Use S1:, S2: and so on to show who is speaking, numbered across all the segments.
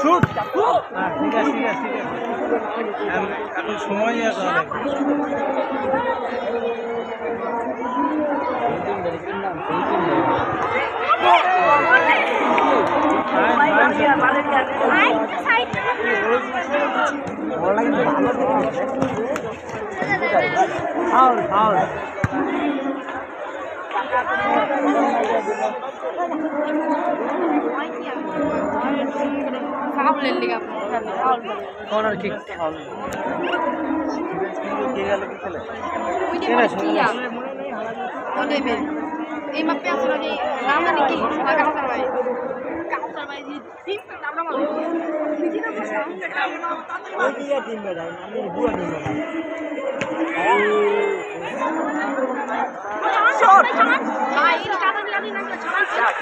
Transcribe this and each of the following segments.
S1: Shoot হ্যাঁ ঠিক আছে ঠিক আছে ঠিক আছে। এখন এখন সময় আছে
S2: ফাউল ফাউল
S3: ফাউলের লিগা এই মাপে আছে নাকি নাম জানি কি কাউসার ভাই কাউসার ভাই নিজে
S2: ওই দিয়ে টিম বেড়াই আমি বুয়া টিম
S3: বেড়া ভাই এই কাটা দিলা নি না শট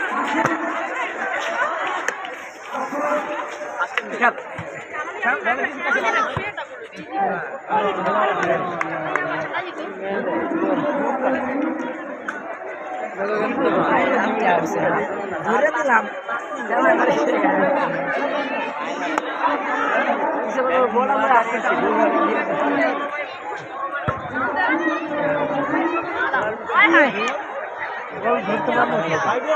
S2: ধরে দিলাম ধরতে পারব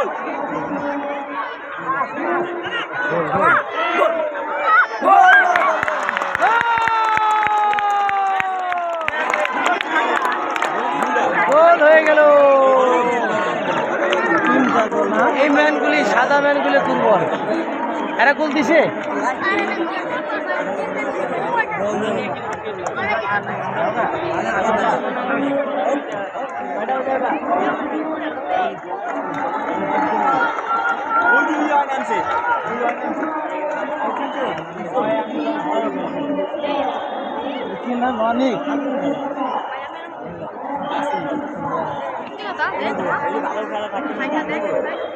S2: গোল হয়ে গেল এই ম্যানগুলি সাদা ম্যানগুলি দুর্বল এরা গোল দিছে? অনেক ভালো আছে যেমন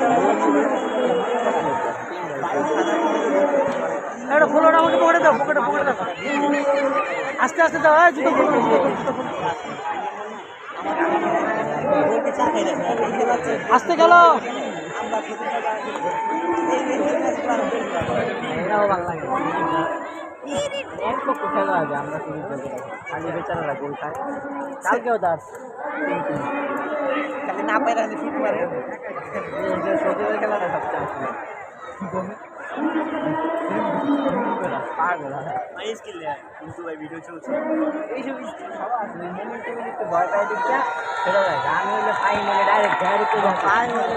S2: এটা খোলোটা আমাকে পকেটে দাও পকেটে পকেটে দাও। আস্তে আস্তে দাও এই জুতো খোলো আস্তে গেল। ভালো লাগে। এক পক্ষ খেলা আছে আমরা শুধু আগে বেচারারা গোল খায় কালকেও দাস খালি না পাই রাখলে ফিট মারে সজীবের খেলাটা সবচেয়ে আসলে পাগল এইসব skill সব আছে মোমেন্টে একটু ভয় পাই দিচ্ছে সেটা যায় গান হইলে ফাইনালে ডাইরেক্ট ডাইরেক্ট ফাইনালে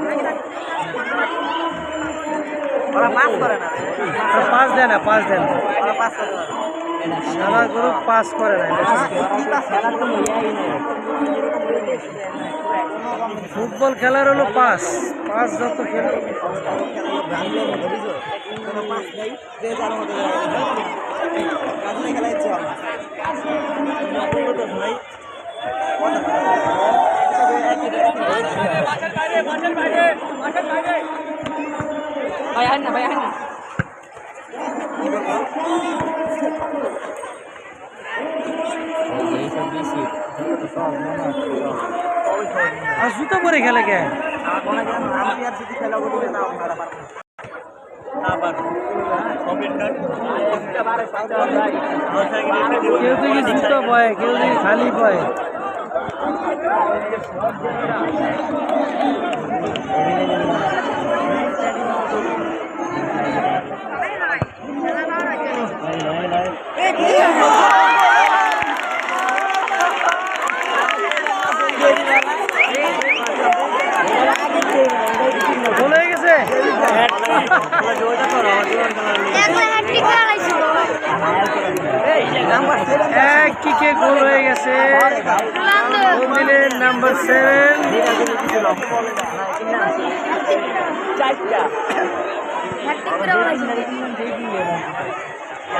S2: ওরা পাস করে না।
S1: ওরা পাস দেয় না পাস দেয় না।
S2: ওরা পাস করে না।
S1: সারা গ্রুপ পাস করে না।
S2: খেলার কোনো ইয়াই নেই
S1: ফুটবল খেলার হলো পাস। পাস যত খেলে।
S2: ভাই আহেন না ভাই আহেন না
S1: আর জুতো পরে খেলে কে? কেউ দেখি জুতো পয় কেউ দেখি খালি পয়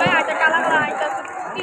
S2: ভাই আটা কালা কালা আইতা কি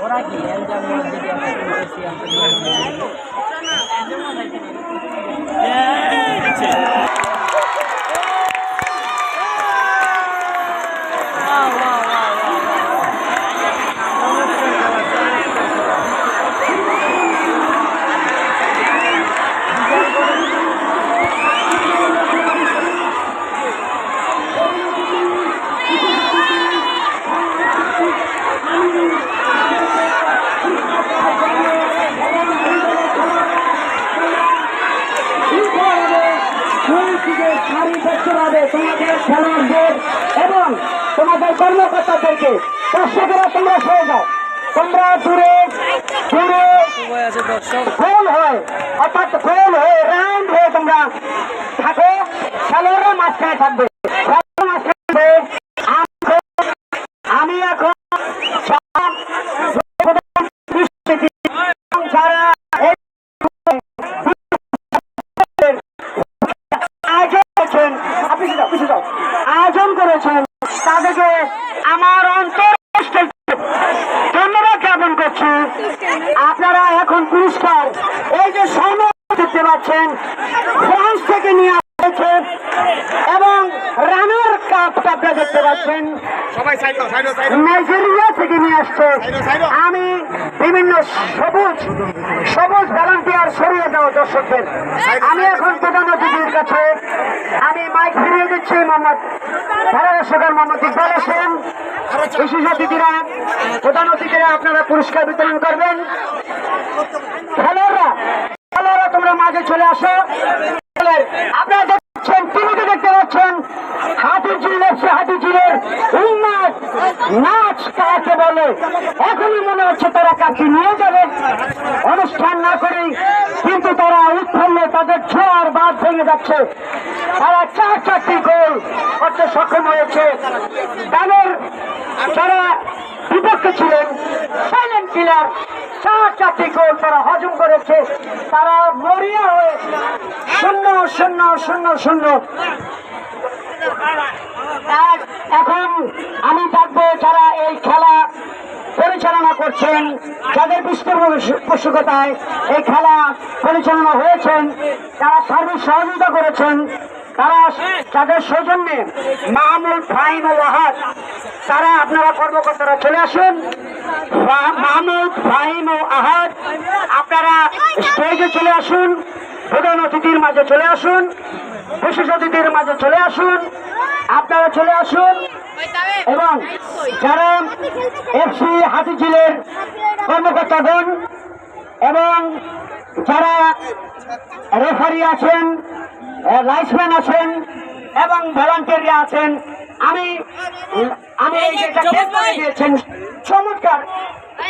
S4: ওরা কি? এলজাম যদি আমরা করতেছি আমরা
S5: সারি দেখতে পাবে তোমাদের খেলার বোর্ড এবং তোমাদের কর্মকর্তাদেরকে দর্শকেরা তোমরা সরে যাও। তোমরা দূরে দূরে। গোল হয়, অর্থাৎ গোল হয়ে রাউন্ড হয়ে তোমরা থাকো। খেলোয়াড়রা মাঝখানে থাকবে খেলোয়াড়রা মাঝখানে থাকবে। আমি- আমি এখন সব যারা এই আয়োজন করেছেন আপনি যাও পিছিয়ে যাও আয়োজন করেছেন তাদেরকে আমার অন্তর ধন্যবাদ জ্ঞাপন করছি আপনারা এখন পুরস্কার এই যে স্বর্ণ দেখতে পাচ্ছেন ফ্রান্স থেকে নিয়ে আসছে এবং রানার কাপটা আপনারা দেখতে পাচ্ছেন। নাইজেরিয়া থেকে নিয়ে আসছে। আমি বিভিন্ন সবুজ সবুজ ভলান্টিয়ার সরিয়ে দাও দর্শকদের। আমি এখন প্রধান অতিথির কাছে আমি মাইক ফিরিয়ে দিচ্ছি মোহাম্মদ ধারাদর্শকের মোহাম্মদ ইকবাল হোসেন বিশেষ অতিথিরা প্রধান অতিথিরা আপনারা পুরস্কার বিতরণ করবেন। খেলোয়াড়রা মাঝে চলে আসো। আপনারা দেখছেন টিভিতে দেখতে পাচ্ছেন হাতি ঝিল এসছে হাতি ঝিলের উন্মাদ। নাচ কাকে বলে? এখনই মনে হচ্ছে তারা কাকে নিয়ে যাবে। অনুষ্ঠান না করেই কিন্তু তারা উৎফুল্লে, তাদের ছোঁয়ার বাদ ভেঙে যাচ্ছে। তারা চার চারটি গোল করতে সক্ষম হয়েছে। তাদের যারা বিপক্ষে ছিলেন সাইলেন্ট কিলার চার চারটি গোল তারা হজম করেছে। তারা মরিয়া হয়ে শূন্য শূন্য শূন্য শূন্য। এখন আমি ডাকবো যারা এই খেলা পরিচালনা করছেন, যাদের পৃষ্ঠপোষকতায় এই খেলা পরিচালনা হয়েছেন তারা সার্বিক সহযোগিতা করেছেন তারা তাদের সৌজন্যে মাহমুদ ফাইম ও ওয়াহাদ তারা আপনারা কর্মকর্তারা চলে আসুন। মাহমুদ ফাহিম ও আহাদ আপনারা স্টেজে চলে আসুন। প্রধান অতিথির মাঝে চলে আসুন। বিশেষ অতিথির মাঝে চলে আসুন। আপনারা চলে আসুন। এবং যারা এফসি হাতিঝিলের কর্মকর্তাগণ এবং যারা রেফারি আছেন লাইসম্যান আছেন এবং ভলান্টিয়াররা আছেন। আমি আমি এই যে একটা গেট করে দিয়েছেন চমৎকার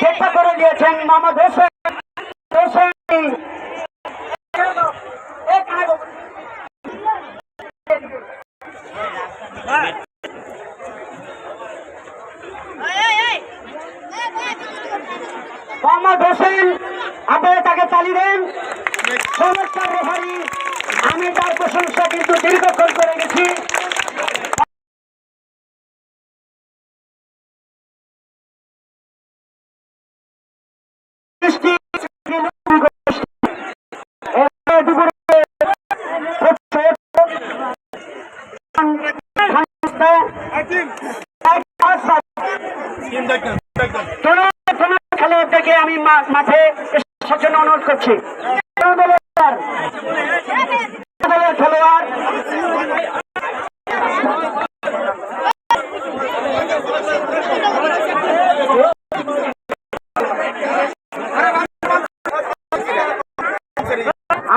S5: গেটটা করে দিয়েছেন মোহাম্মদ হোসেন হোসেন মোহাম্মদ হোসেন আপনারা তাকে তালি দেন। চমৎকার রেফারি আমি তার প্রশংসা কিন্তু দীর্ঘক্ষণ করে গেছি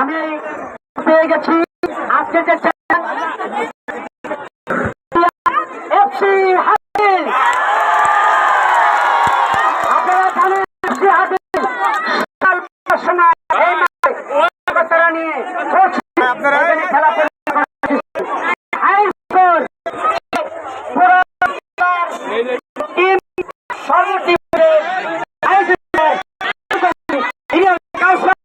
S5: আমি পেয়ে গেছি। আজকে যে এফসি হাতিল আপনারা জানেন এফসি হাতিল সকাল সময় এই মাঠে কর্মকর্তারা নিয়ে এখানে খেলা পরিচালনা করছে। হাই স্কোর পুরো টিম সর্বটিমে আয়োজিত ইলিয়াস কাউসার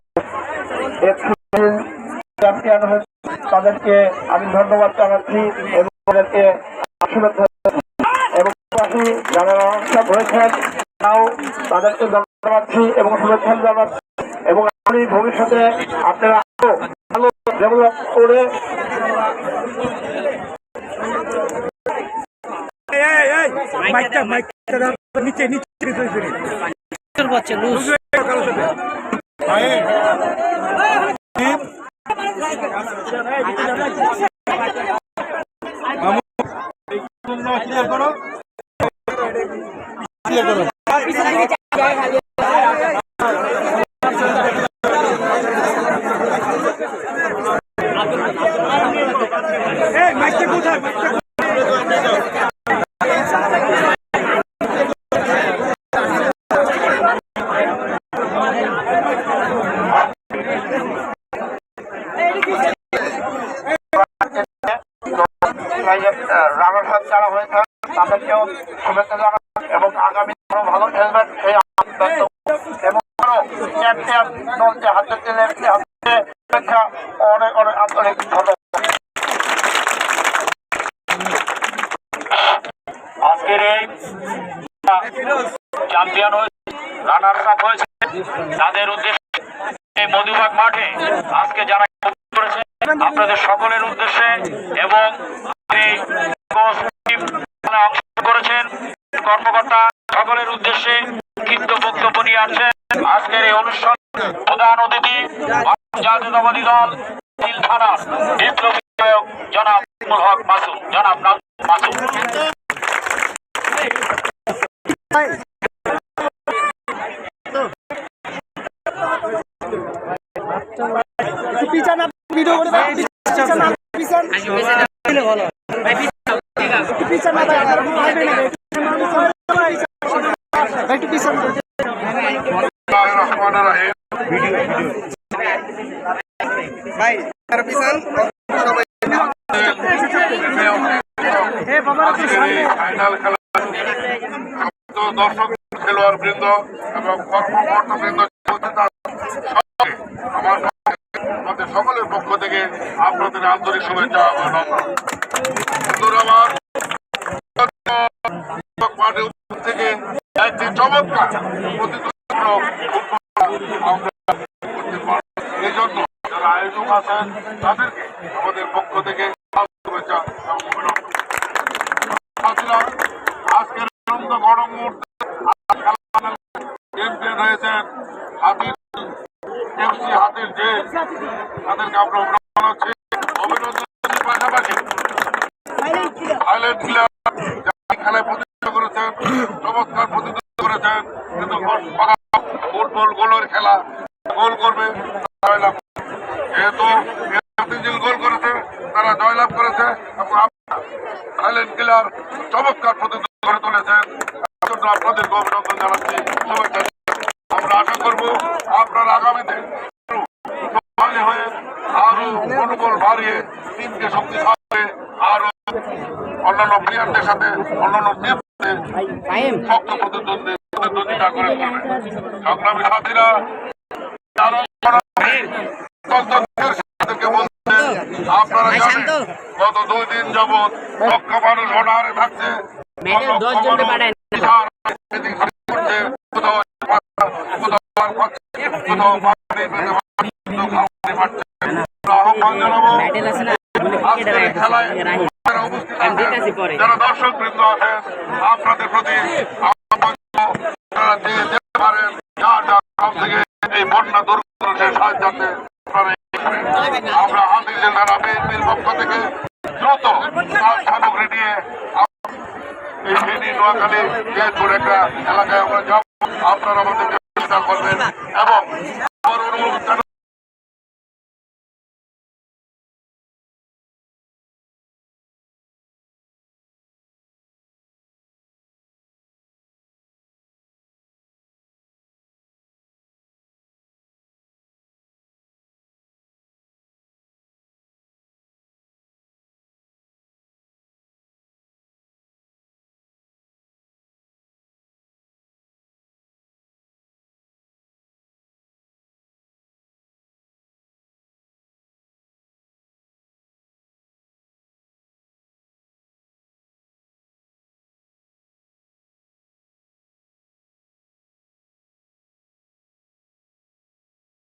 S6: চ্যাম্পিয়ন হয়েছে। তাদেরকে আমি ধন্যবাদ জানাচ্ছি রানার হাত যারা হয়ে থাকে, তাদেরকেও শুভেচ্ছা জানান এবং আগামী ভালো খেলবেন সেই এবং চ্যাম্পিয়ন দল যে হাতে
S4: সকলের উদ্দেশ্যে কিন্তু বক্তব্য নিয়ে আসছেন আজকের এই অনুষ্ঠান প্রধান অতিথি জাতীয়তাবাদী দল থানা বিপ্লবী জনাব হক মাসুম। জনাব মাসুম
S6: ফাইনাল খেলা দর্শক খেলোয়াড় বৃন্দ এবং কর্মকর্তা বৃন্দ আমার আমাদের সকলের পক্ষ থেকে আপনাদের আন্তরিক শুভেচ্ছা ও বন্ধুরা আমার থেকে একটি চমৎকার প্রতিযোগিতামূলক ফুটবল আমরা করতে পারব। এই জন্য যারা আয়োজক আছেন তাদেরকে আমাদের পক্ষ থেকে আজকের আনন্দ গরম মুহূর্তে হয়েছেন হাতির, এফসি হাতির যে, তাদেরকে আমরা অভিনন্দন জানাচ্ছি অভিনন্দনের পাশাপাশি হাইলাইট প্লেয়ার যারা খেলায় প্রতিযোগিতা করেছেন চমৎকার প্রতিযোগিতা করেছেন কিন্তু ফুটবল গোলের খেলা গোল করবে জয়লাভ যেহেতু হাতিঝিল গোল করেছে তারা জয়লাভ করেছে এবং আপনারা সাইলেন্ট কিলার চমৎকার প্রতিযোগিতা করে তুলেছেন তার জন্য আপনাদেরকে অভিনন্দন জানাচ্ছি শুভেচ্ছা আমরা আশা করব আপনারা আগামীতে হয়ে আরও মনোবল বাড়িয়ে টিমকে শক্তিশালী আরও অন্যান্য প্লেয়ারদের সাথে অন্যান্য টিমদের শক্ত প্রতিদ্বন্দ্বী প্রতিদ্বন্দ্বিতা করে তুলবে। সংগ্রামী সাথীরা আপনারা জানেন গত দুই দিন যাবৎ লক্ষ মানুষ অনাহারে থাকছে। যারা দর্শক বৃন্দ আছেন আপনাদের প্রতি পারেন যার যার থেকে এই বন্যা দুর্গত সাহায্যার্থে আপনারা আমরা হাতির জেলার বিএনপির পক্ষ থেকে দ্রুত সামগ্রী নিয়ে নোয়াখালী যেহেতু একটা এলাকায় আমরা